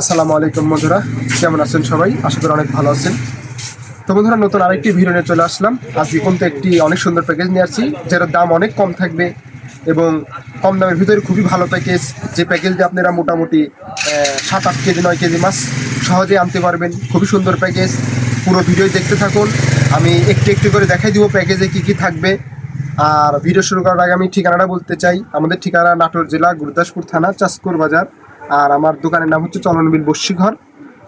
আসসালামু আলাইকুম বন্ধুরা, কেমন আছেন সবাই? আশা করি অনেক ভালো আছেন। তো বন্ধুরা, নতুন আরেকটি ভিডিও নিয়ে চলে আসলাম। আজকে কিন্তু একটি অনেক সুন্দর প্যাকেজ নিয়ে আসছি, যেটার দাম অনেক কম থাকবে এবং কম দামের ভিতরে খুবই ভালো প্যাকেজ যে প্যাকেজ দিয়ে আপনারা মোটামুটি সাত, আট কেজি, নয় কেজি মাছ সহজেই আনতে পারবেন। খুবই সুন্দর প্যাকেজ পুরো ভিডিও দেখতে থাকুন। আমি একটু একটু করে দেখাই দিব প্যাকেজে কী কী থাকবে। আর ভিডিও শুরু করার আগে আমি ঠিকানাটা বলতে চাই। আমাদের ঠিকানা নাটোর জেলা, গুরুদাসপুর থানা চাষকুর বাজার। আর আমার দোকানের নাম হচ্ছে চলনবিল বস্যিঘর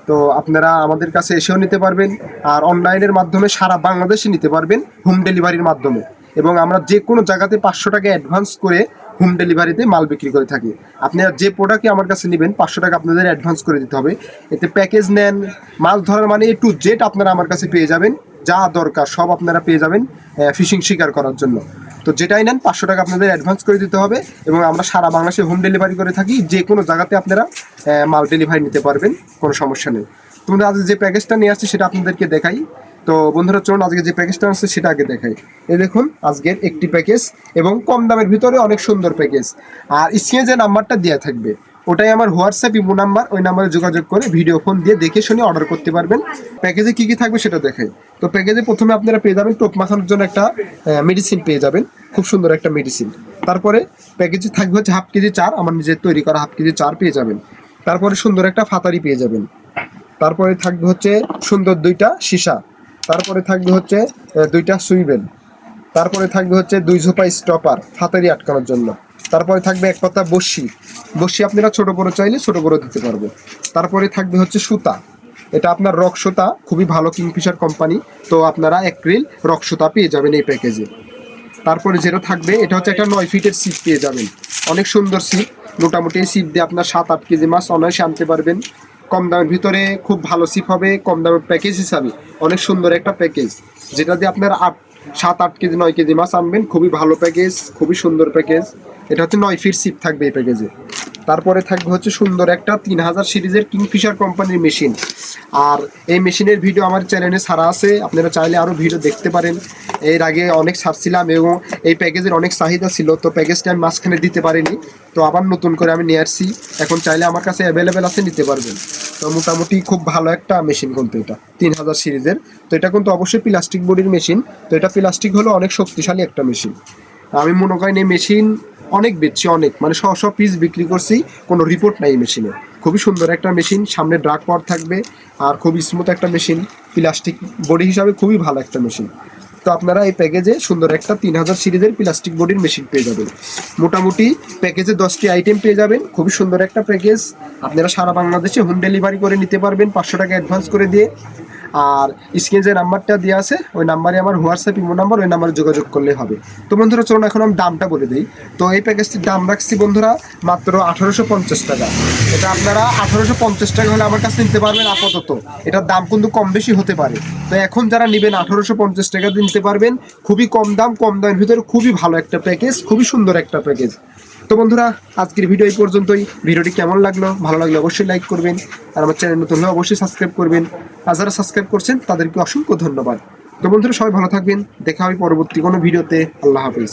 তো আপনারা আমাদের কাছে এসেও নিতে পারবেন আর অনলাইনের মাধ্যমে সারা বাংলাদেশে নিতে পারবেন হোম ডেলিভারির মাধ্যমে। এবং আমরা যে কোনো জায়গাতে পাঁচশো টাকা অ্যাডভান্স করে হোম ডেলিভারিতে মাল বিক্রি করে থাকি। আপনারা যে প্রোডাক্টই আমার কাছে নেবেন, পাঁচশো টাকা আপনাদের অ্যাডভান্স করে দিতে হবে। এতে প্যাকেজ নেন মাছ ধরার মানে এ টু জেড আপনারা আমার কাছে পেয়ে যাবেন। যা দরকার সব আপনারা পেয়ে যাবেন ফিশিং শিকার করার জন্য। তো যেটাই নেন, পাঁচশো টাকা আপনাদের অ্যাডভান্স করে দিতে হবে এবং আমরা সারা বাংলাদেশে হোম ডেলিভারি করে থাকি, যে কোনো জায়গাতে আপনারা মাল ডেলিভারি নিতে পারবেন, কোনো সমস্যা নেই। তোমরা আজ যে প্যাকেজটা নিয়ে আসছে সেটা আপনাদেরকে দেখাই। তো বন্ধুরা, চলুন আজকে যে প্যাকেজটা আসছে সেটা আগে দেখাই। এ দেখুন, আজকের একটি প্যাকেজ এবং কম দামের ভিতরে অনেক সুন্দর প্যাকেজ আর স্ক্রিনে যে নাম্বারটা দেওয়া থাকবে ওটাই আমার হোয়াটসঅ্যাপ, ইমো নাম্বার, ওই নাম্বারে যোগাযোগ করে ভিডিও ফোন দিয়ে দেখে শুনে অর্ডার করতে পারবেন। প্যাকেজে কী কী থাকবে সেটা দেখাই। তো প্যাকেজে প্রথমে আপনারা পেয়ে যাবেন টোপ মাখানোর জন্য একটা মেডিসিন পেয়ে যাবেন। খুব সুন্দর একটা মেডিসিন তারপরে প্যাকেজে থাকবে হচ্ছে হাফ কেজি চার, আমার নিজের তৈরি করা হাফ কেজি চার পেয়ে যাবেন। তারপরে সুন্দর একটা ফাতারি পেয়ে যাবেন। তারপরে থাকবে হচ্ছে সুন্দর দুইটা সীসা। তারপরে থাকবে হচ্ছে দুইটা সুইবেল। তারপরে থাকবে হচ্ছে দুই ঝোপা স্টপার ফাতারি আটকানোর জন্য। তারপরে থাকবে এক পাতা বসি বসি আপনারা ছোট বড় চাইলে ছোট বড় দিতে পারব। তারপরে থাকবে হচ্ছে সুতা। এটা আপনার রক সুতা, খুবই ভালো কিংফিশার কোম্পানি। তো আপনারা এপ্রিল রক সুতা পেয়ে যাবেন এই প্যাকেজে। তারপরে যেটা থাকবে, এটা হচ্ছে একটা নয় ফিটের সিপ পেয়ে যাবেন। অনেক সুন্দর সিপ মোটামুটি এই সিপ দিয়ে আপনার সাত আট কেজি মাছ অনায়াসে আনতে পারবেন। কম দামের ভিতরে খুব ভালো সিপ হবে, কম দামের প্যাকেজ হিসাবে। অনেক সুন্দর একটা প্যাকেজ যেটা দিয়ে আপনার আট সাত, আট কেজি, নয় কেজি মাছ আনবেন। খুবই ভালো প্যাকেজ খুবই সুন্দর প্যাকেজ এটা হচ্ছে নয় ফিট সিপ থাকবে এই প্যাকেজে তারপরে থাকবে হচ্ছে সুন্দর একটা তিন হাজার সিরিজের কিংফিশার কোম্পানির মেশিন। আর এই মেশিনের ভিডিও আমার চ্যানেলে সারা আছে, আপনারা চাইলে আরও ভিডিও দেখতে পারেন। এর আগে অনেক ছাড়ছিলাম এবং এই প্যাকেজের অনেক চাহিদা ছিল, তো প্যাকেজটা আমি মাঝখানে দিতে পারিনি। তো আবার নতুন করে আমি নিয়ে আসছি। এখন চাইলে আমার কাছে অ্যাভেলেবেল আছে, নিতে পারবেন। তো মোটামুটি খুব ভালো একটা মেশিন কিন্তু এটা, তিন হাজার সিরিজের। তো এটা কিন্তু অবশ্যই প্লাস্টিক বডির মেশিন। তো এটা প্লাস্টিক হলো অনেক শক্তিশালী একটা মেশিন। আমি মনে করেন এই মেশিন অনেক বেচছি, অনেক। মানে শ শ পিস বিক্রি করছি, কোনো রিপোর্ট নাই মেশিনে খুবই সুন্দর একটা মেশিন সামনে ড্রাগ পাওয়ার থাকবে আর খুবই স্মুথ একটা মেশিন প্লাস্টিক বডি হিসাবে খুবই ভালো একটা মেশিন তো আপনারা এই প্যাকেজে সুন্দর একটা তিন হাজার সিরিজের প্লাস্টিক বডির মেশিন পেয়ে যাবেন। মোটামুটি প্যাকেজে দশটি আইটেম পেয়ে যাবেন, খুবই সুন্দর একটা প্যাকেজ আপনারা সারা বাংলাদেশে হোম ডেলিভারি করে নিতে পারবেন, পাঁচশো টাকা অ্যাডভান্স করে দিয়ে। আর স্ক্রিনে যে নাম্বারটা দেওয়া আছে, ওই নাম্বারে আমার হোয়াটসঅ্যাপ, ইমো নাম্বার, ওই নাম্বারে যোগাযোগ করলে হবে। তো বন্ধুরা, চলুন এখন আমি দামটা বলে দিই। তো এই প্যাকেজটির দাম রাখছি বন্ধুরা মাত্র আঠারোশো পঞ্চাশ টাকা। এটা আপনারা আঠারোশো পঞ্চাশ টাকা হলে আমার কাছে নিতে পারবেন আপাতত। এটার দাম কিন্তু কম বেশি হতে পারে। তো এখন যারা নেবেন আঠারোশো পঞ্চাশ টাকা দিয়ে নিতে পারবেন, খুবই কম দাম, কম দামের ভিতরে খুবই ভালো একটা প্যাকেজ, খুবই সুন্দর একটা প্যাকেজ। তো বন্ধুরা, আজকের ভিডিও এই পর্যন্তই। ভিডিওটি কেমন লাগল? ভালো লাগলে অবশ্যই লাইক করবেন। আর আমার চ্যানেল নতুন হলে অবশ্যই সাবস্ক্রাইব করবেন। আর যারা সাবস্ক্রাইব করছেন, তাদেরকে অসংখ্য ধন্যবাদ। তো বন্ধুরা, সবাই ভালো থাকবেন। দেখা হবে পরবর্তী কোনো ভিডিওতে আল্লাহ হাফিজ।